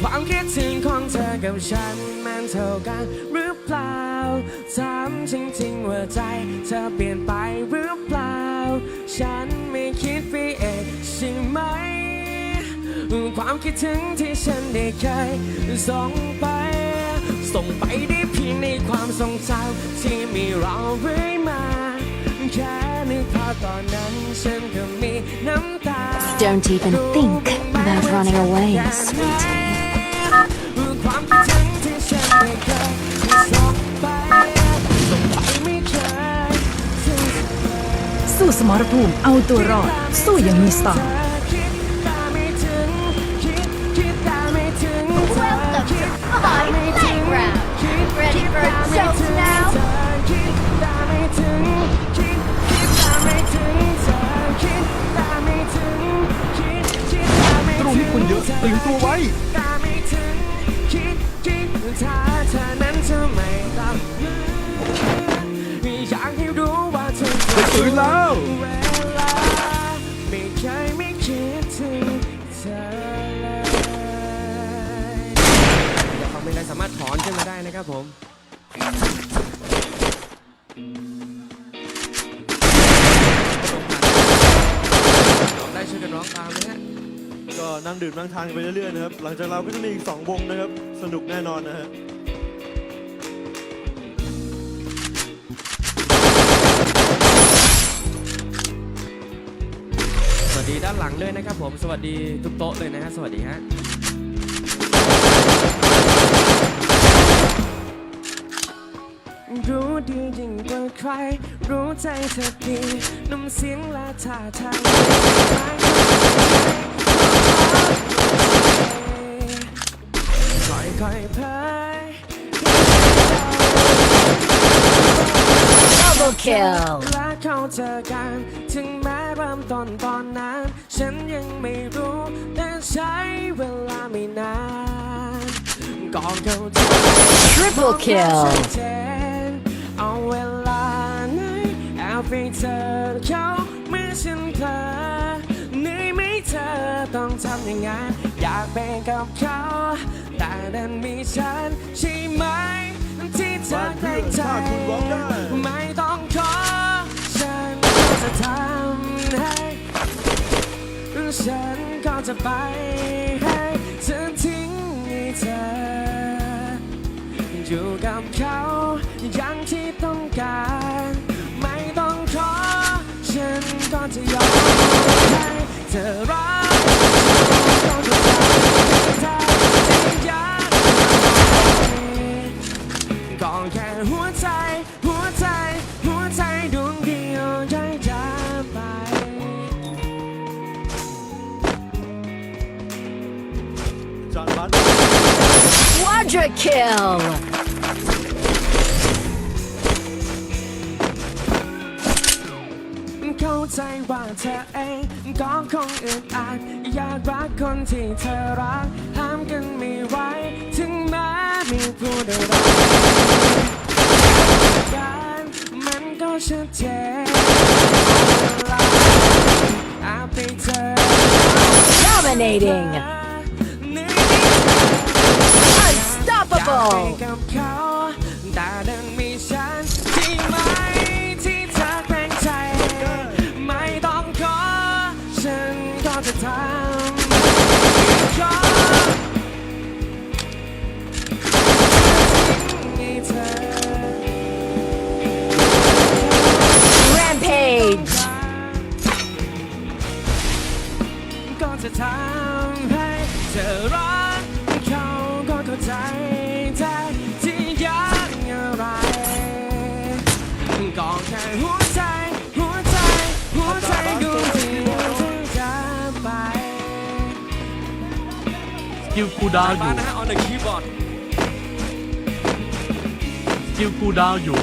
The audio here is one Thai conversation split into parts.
ความคิดถึงของเธอกับฉันมันเท่ากันหรือเปล่าถามจริงๆว่าใจเธอเปลี่ยนไปหรือเปล่า ฉันไม่คิดไปเองใช่ไหม ความคิดถึงที่ฉันได้เคยส่งไป ส่งไปได้เพียงในความทรงจำที่มีเราเรื่อยมา ตอนนั้นฉันก็มีน้ำตา Don't even think about running away, sweetie. ความคิดถึงที่ฉันได้เคยส่งไปส่งไปไม่เคยถึงเธอสู้สมรภูมิเอาตัวรอด สู้อย่างมีสไตล์ งคนเยอะธตื่นตัวไว้ตาไม่ถึงคิดคิดถ้าเธอนั้นจะไม่กลับมาอยากให้รู้ว่าเธอจะตื่นแล้วเวลาไม่เคยไม่คิดถึงเธอเลยอยากฟังเพลงอะไรสามารถถอนขึ้นมาได้นะครับผม นั่งดื่มนั่งทานกันไปเรื่อยๆนะครับ หลังจากเราก็จะมีอีก2วงนะครับ สนุกแน่นอนนะฮะสวัสดีด้านหลังด้วยนะครับผมสวัสดีทุกโต๊ะเลยนะฮะสวัสดีฮะรู้ดียิ่งกว่าใคร รู้ใจเธอดีน้ำเสียงและท่าทาง ค่อยค่อยๆเผย Double kill. และเข้าเจอกันถึงแม้เริ่มต้นตอนนั้น ฉันยังไม่รู้แต่ใช้เวลาไม่นานก่อนเข้าใจ Triple kill. ชัดเจนเอาเวลาไหนแอบไปเจอเขาเมื่อฉันเพลอ ต้องทำย่างนั้นอยากเป็นกับเขา แต่ดันมีฉันใช่ไหมที่เธอเกรงใจถ้ารได้ไม่ต้องขอ ฉันก็จะทำให้ ฉันก็จะไปให้เธอทิ้งให้เธอ อยู่กับเขาอย่างที่ต้องการ ไม่ต้องขอ ฉันก็จะยอมให้เธอรักฉันก็จะทำให้เธอที่อยากก็ แค่หัวใจ หัวใจ หัวใจดวงเดียวใจจะไปจานบัต Quadra kill. เข้าใจว่าเธอเองก็คงอึดอัดอยากรักคนที่เธอรักห้ามกันไม่ไหวถึงแม้ม่พูดอะไรกัน มันก็ชัดเจนเวลาอาจไปเจอ Dominating. เหนื่อยอยาก Unstoppable. ทำให้เธอรักเขาก็เข้าใจใจที่อยากอะไรก็แค่หัวใจ หัวใจ หัวใจดวงที่ที่จะไปกิลคูดาวอบ้ายู่นนะฮะ on the keyboard กิลคูดาวอยู่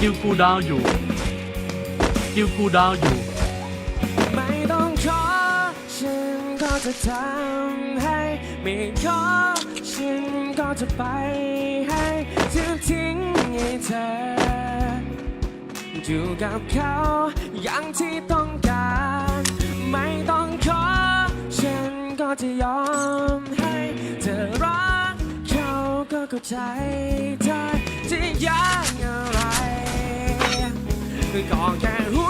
กิลคูดาวอยู่กิลคูดาวอยู่ จะทำให้ไม่ขอฉันก็จะไปให้เธอทิ้งให้เธอ อยู่กับเขาอย่างที่ต้องการ ไม่ต้องขอฉันก็จะยอมให้เธอรักเขาก็เข้าใจเธอจะยากอะไรก็แค่หั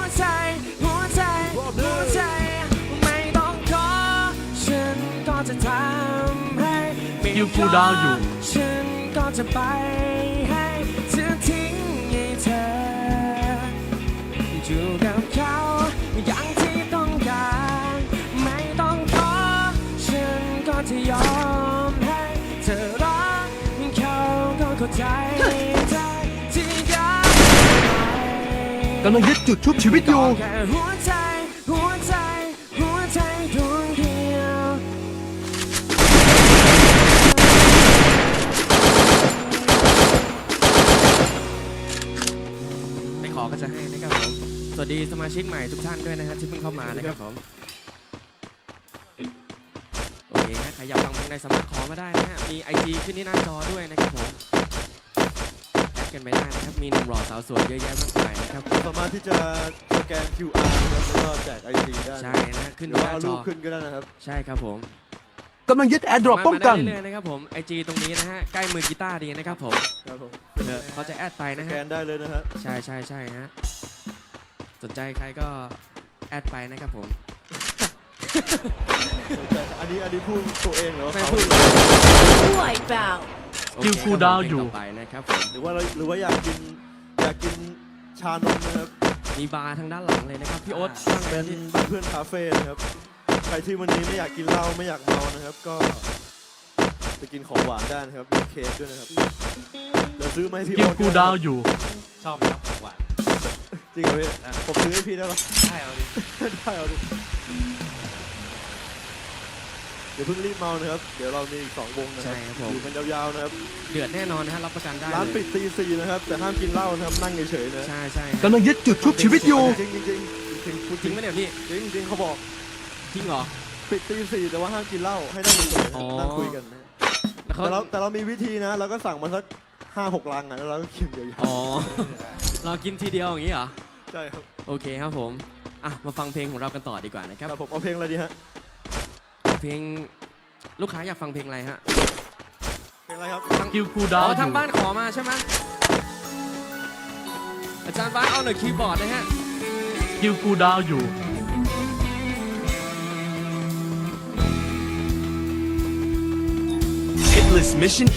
คิวคูลดาวน์อยู่ ฉันก็จะไปให้เธอทิ้งให้เธออยู่กับเขาอย่างที่ต้องการ ไม่ต้องขอ ฉันก็จะยอมให้เธอรักเขาก็เข้าใจใจที่ยากไปกำลังยึดจุดชุบชีวิตอยู่ แค่หัว สวัสดีสมาชิกใหม่ทุกท่านด้วยนะครับที่เพิ่งเข้ามานะครับผมโอเคนะใครอยากฟังเพลงใดสามารถขอมาได้นะฮะมีไอจีขึ้นที่หน้าจอด้วยนะครับผมแอดกันไปได้นะครับมีหนุ่มหล่อสาวสวยเยอะแยะมากมายนะครับสามารถที่จะสแกน QR นะครับแล้วก็แจก ID ได้ใช่นะขึ้นหอรือยู่หว่าน้าเอาจรูอปขึ้นก็ได้นะครับ ใช่ครับผมกำลังยึดแอร์ดรอปป้องกัน มาได้เรื่อยๆนะครับผมไอจีตรงนี้นะฮะใกล้มือกีตาร์ดีนะครับผมครับผมเดี๋ยวเขาจะแอดไปนะสแกฮะนได้เลยนะฮะใช่ใช่ใช่ฮะ สนใจใครก็แอดไปนะครับผม อันนี้อันนี้พูดตัวเองเหรอไม่เขาพูด Wipeout. โอเคคิวคูลดาวน์อยู่ ต่อไปนะครับผม หรือว่าเราหรือว่าอยากกินอยากกินชานมนะครับมีบาร์ทางด้านหลังเลยนะครับ พี่โอ๊ตตั้งเป็เป็นนบ้านเพื่อนคาเฟ่นะครับใครที่วันนี้ไม่อยากกินเหล้าไม่อยากเมานะครับ ก็ไปกินของหวานได้นะครับมีเค้กด้วยนะครับเดี๋ยวซื้อมาให้พี่คิวโอ๊ตคูลดาวน์อยู่ชอบไหมครับของหวานจ ริงเหรอพี่ผมซื้อให้พี่ได้ปะใช่เอาดิได้เอาดิเดี๋ยวเพิ่งรีบเมานะครับ เดี๋ยวเรามีอีกสองวงนะคใช่รับครับผม อยู่กันยาวๆนะครับ เดือดแน่นอนนะฮะรับประกันได้ร้านเลยปิดตีสี่นะครับ แต่ห้ามกินเหล้านะครับ นั่งเฉยๆนะใช่ใช่กำลังยึดจุดชุบชีวิตอยู่ จริงๆจริงๆจริงๆพูดจริงไหมเนี่ยพี่จริงจริงๆเขาบอกจริงเหรอ ปิดตีสี่แต่ว่าห้ามกินเหล้าให้นั่งเฉยๆอ๋อ นั่งคุยกันนะแล้วเขาแต่เราแต่เรามีวิธีนะ เราก็สั่งมาสักห้าหกลังอะแล้วเราก็กินยาวอ๋อ เรากินทีเดียวอย่างนี้เหรอๆ ใช่ครับโอเคครับผมอะมาฟังเพลงของเรากันต่อดีกว่านะครับ ครับผมเอาเพลงอะไรดีฮะ เพลงลูกค้าอยากฟังเพลงอะไรฮะเพลงอะไรครับ คิวคูลอ๋ดาวอน์อทางยู่บ้านขอมาใช่ไหมอาจารย์บ้านเอาหน่อยคีย์บอร์ดนะฮะ คิวคูลดาวน์อยู่ Hitless Mission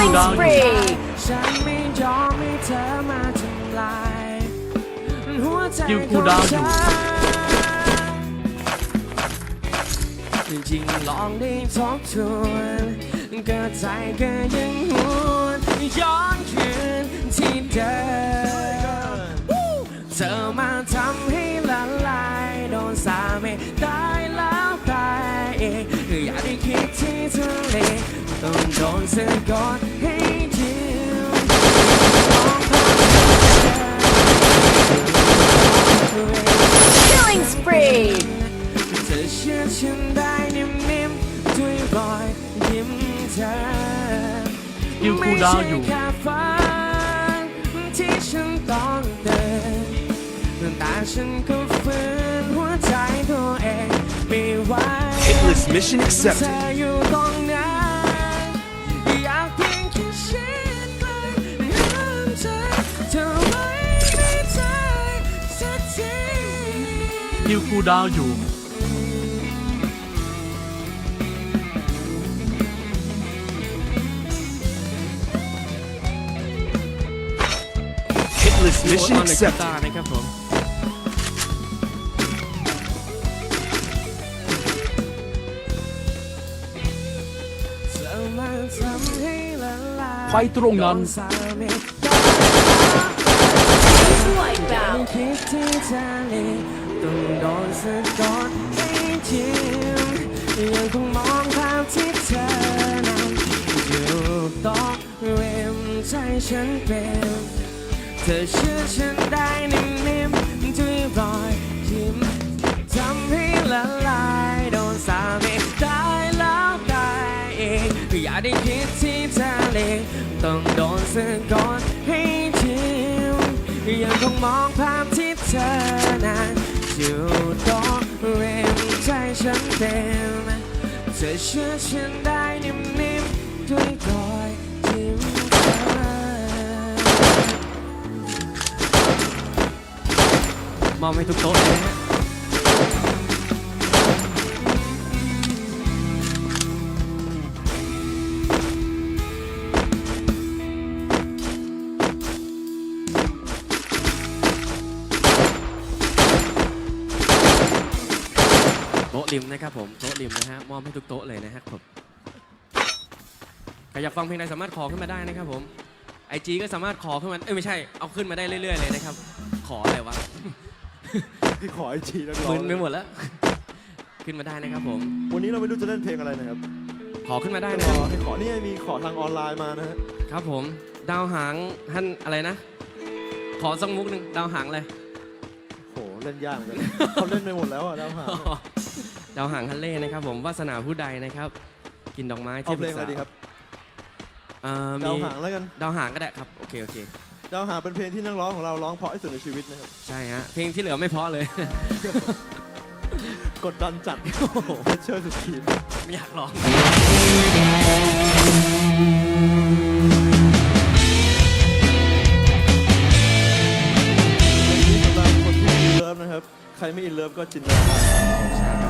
Killing spree. ฉันไม่ยอมให้เธอมาทำลายหัวใจคิวคูลดาวน์อยู่จริงๆลองได้ทบทวนก็ใจก็ยังหวนย้อนคืนที่เดิมเธอมาทำให้ละลายโดนสาเมตายแล้วตายอีกอยากได้คิดที่ทะเลต้องโดนสะกด เธอเชื่อฉันได้นิ่มๆด้วยรอยยิ้มเธอคิวคูลดาวน์อยู่ ไม่ใช่แค่ฝันที่ฉันต้องเดินแต่ฉันก็ฝืนหัวใจตัวเองไม่ไหว Hitless mission เธ accepted คิวคูลดาวน์อยู่ Hitless โอ๊ต mission ออนในกี accepted ตาร์นะครับผมจะมาทำให้ละลายไปตรงนั้น ต้องโดนสะกดให้ทิ้งยังคงมองภาพที่เธอนั้นอยู่ตรงริมใจฉันเป็นเธอเชื่อฉันได้นิ่มๆด้วยรอยยิ้มทำให้ละลายโดนสามีได้แล้วได้อีกอย่าได้คิดที่จะเลีกต้องโดนสะกดให้ทิ้งยังคงมองภาพที่เธอนั้น อยู่ตรงริมใจฉันเต็มเธอเชื่อฉันได้นิ่มๆด้วยรอยยิ้มมอบให้ทุกโต๊ะเลยนะ ริมนะครับผมโต๊ะริมนะฮะมอบให้ทุกโต๊ะเลยนะครับผมใครอยากฟังเพลงใดสามารถขอขึ้นมาได้นะครับผมไอจีก็สามารถขอขึ้นมาเอ้ยไม่ใช่เอาขึ้นมาได้เรื่อยๆเลยนะครับ ขออะไรวะที่ขอไอจีนักร้อมึงนไปหมดแล้ว ขึ้นมาได้นะครับผม วันนี้เราไม่รู้จะเล่นเพลงอะไรนะครับขอขึ้นมาได้ก็นะรคอรับให้ขอนี่ไงมีขอทางออนไลน์มานะฮะครับผม ดาวหางท่านอะไรนะ ขอสักมุกหนึ่งดาวหางเลย โหเล่นยากเหมือนกันเขาเล่นไปหมดแล้วอะดาวหาง ดาวหางฮันเล่นะครับผมวาสนาผู้ใดนะครับ กินดอกไม้เอาที่เพลงอะไรดีครับเอ่อดาวมีหางแล้วกันดาวหางก็ได้ครับโอเคโอเค ดาวหางเป็นเพลงที่นักร้องของเราร้องเพราะที่สุดในชีวิตนะครับใช่ฮะเพลงที่เหลือไม่เพราะเลย กดดันจัดเชื่อสุดขีดไม่อยากร้องสำหรับคนที่อินเลิฟนะครับใครไม่อินเลิฟก็จินตนาการใช่ครับผม